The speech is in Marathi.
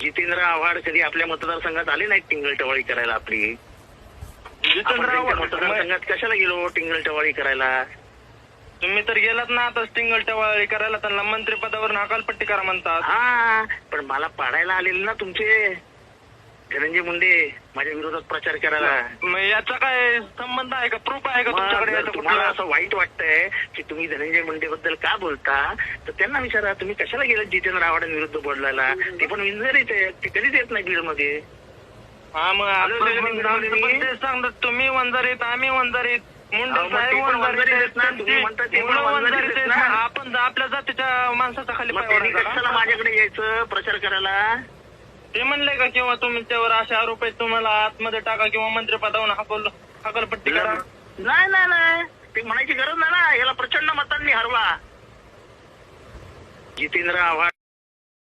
जितेंद्र आव्हाड कधी आपल्या मतदारसंघात आले नाहीत टिंगल टवाळी करायला आपली? आपण जितेंद्र त्यांच्या आव्हाड. मतदारसंघात कशाला गेलो टिंगल टवाळी करायला? तुम्ही तर गेलात ना आता स्टिंगल टवाळी करायला त्यांना मंत्रिपदावर हकालपट्टी करा म्हणतात. हा पण मला पाडायला आलेले ना तुमचे. धनंजय मुंडे माझ्या विरोधात प्रचार करायला. मग याचा काय संबंध आहे का? प्रूफ आहे का तुमच्याकडे तुम्हाला कुठलं? असं वाईट वाटतंय की तुम्ही धनंजय मुंडे बद्दल का बोलता तर त्यांना विचारा तुम्ही कशाला गेलात जितेंद्र आव्हाडांविरुद्ध बोलायला? ते पण विंजरीच आहे ते कधीच येत नाही बीडमध्ये हा मग आपण पण पण तेच सांगतात तुम्ही वंजारीत आम्ही वंजारीत. मुंडे अहो, मग साहेब ते पण वंजारीत वंजारीत आहेत, ना, तुम्ही त्यांची म्हणता ते पण मुलं वंजारीत वंजारीत आहेत आहेत. ना. आपण आपल्या जातीच्या माणसाचा खाली मग पाय त्यांनी ओढायचा कशाला का? माझ्याकडे यायचं प्रचार करायला? ते म्हणले का किंवा तुमच्यावर असे आरोप आहेत तुम्हाला आतमध्ये टाका किंवा मंत्रिपदावरून हकल हकलपट्टी करा? नाही नाही नाही. ते म्हणायची गरज नाही ना. याला प्रचंड मतांनी हरवा जितेंद्र आव्हाड